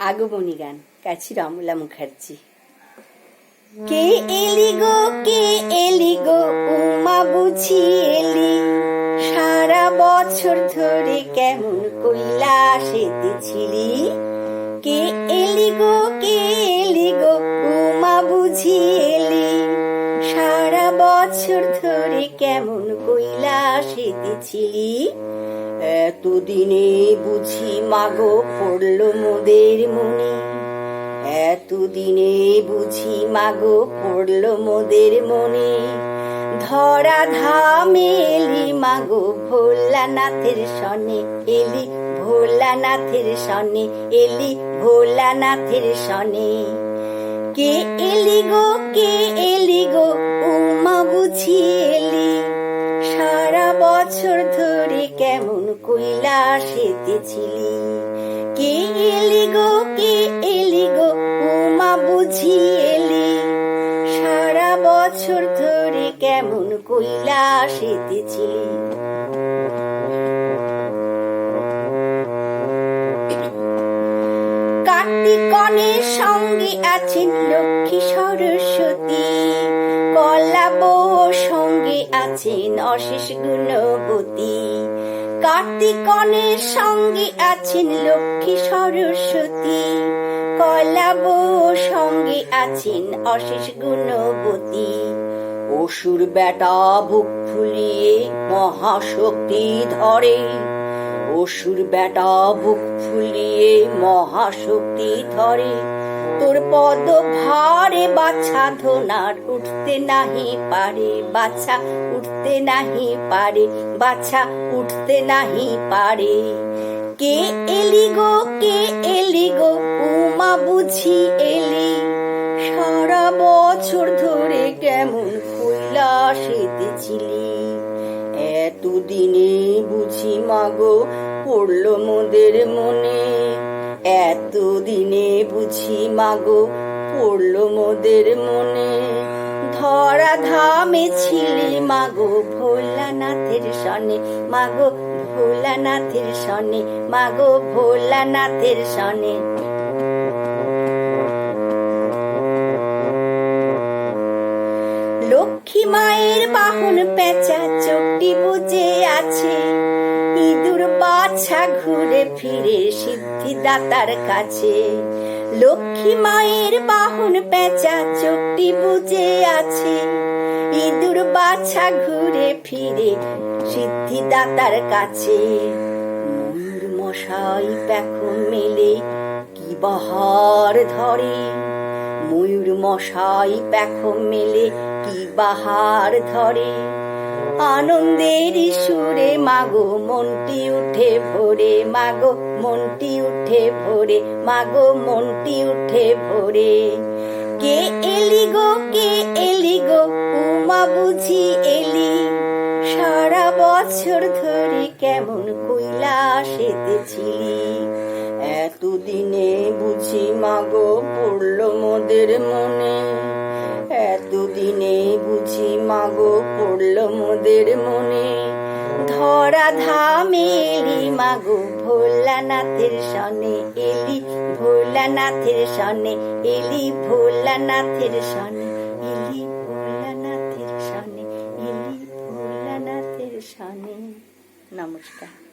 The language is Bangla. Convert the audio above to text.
আগমনী গান, কাছি রমলা মুখার্জি। কে এলি গো, কে এলি গো, উমা বুঝি এলি। সারা বছর ধরে কেমন কৈলাসেতে ছিলি কেমন কৈলাসেতে ছিলি? এতদিনে বুঝি মাগো পড়ল মোদের মনে। এতদিনে বুঝি মাগো পড়ল মোদের মনে। ধরা ধামে এলি মাগো, ভোলানাথের সনে এলি, ভোলানাথের সনে এলি, ভোলানাথের সনে। কে এলি গো, কে এলি গো, উমা বুঝি এলি সারা বছর ধরে কেমন কইলা ছিলি কে এলি গো, কে এলি গো, উমা বুঝি এলি সারা বছর ধরে কেমন কইলা ছিলি কার্তিকনের সঙ্গে আছেন লক্ষ্মী সরস্বতী। কলাব সঙ্গে আছেন অশেষ গুণবতী। কার্তিকনের সঙ্গে আছেন লক্ষ্মী সরস্বতী। কলাব সঙ্গে আছেন অশেষ গুণবতী। অসুর বেটা বুক ফুলিয়ে মহাশক্তি ধরে। অসুর বেটা বুক ফুলিয়ে মহাশক্তি ধরে। তোর পদ ভারে বাছা ধোনার উঠতে নাহি পারে, বাছা উঠতে নাহি পারে, বাছা উঠতে নাহি পারে। কে এলি গো, কে এলি গো, উমা বুঝি এলি। সারা বছর ধরে কেমন কৈলাসেতে ছিলি এতদিনে বুঝি মাগো পড়ল মোদের মনে। এতদিনে বুঝি মাগো পড়ল মোদের মনে। ধরা ধামে ছিলি মাগো ভোলানাথের সনে। মাগো ভোলানাথের সনে, মাগো ভোলানাথের সনে। লক্ষ্মী মায়ের বাহন ঘুরে ফিরে সিদ্ধিদাতার কাছে। লক্ষ্মী মায়ের বাহন পেঁচা চোখটি বুঝে আছে। ইঁদুর বাছা ঘুরে ফিরে সিদ্ধিদাতার কাছে। ময়ূর মশাই পেখম মেলে কি বাহার ধরে। ময়ূর মশাই পেখম মেলে কি বাহার ধরে। আনন্দের সুরে মাগো, মনটি উঠে ভোরে। মাগো, মনটি উঠে ভোরে। মাগো, মনটি উঠে ভোরে। কে এলি গো, কে এলি গো? উমা বুঝি এলি। সারা বছর ধরে কেমন কৈলাসেতে ছিলি। এতদিনে বুঝি মাগো পড়ল মোদের মনে। এতদিনে মাগো পড়ল মোদের মনে। ধরা ধামে এলি মাগো ভোলানাথের সনে, এলি ভোলানাথের সনে, এলি ভোলানাথের সনে, এলি ভোলানাথের সনে, এলি ভোলানাথের সনে। নমস্কার।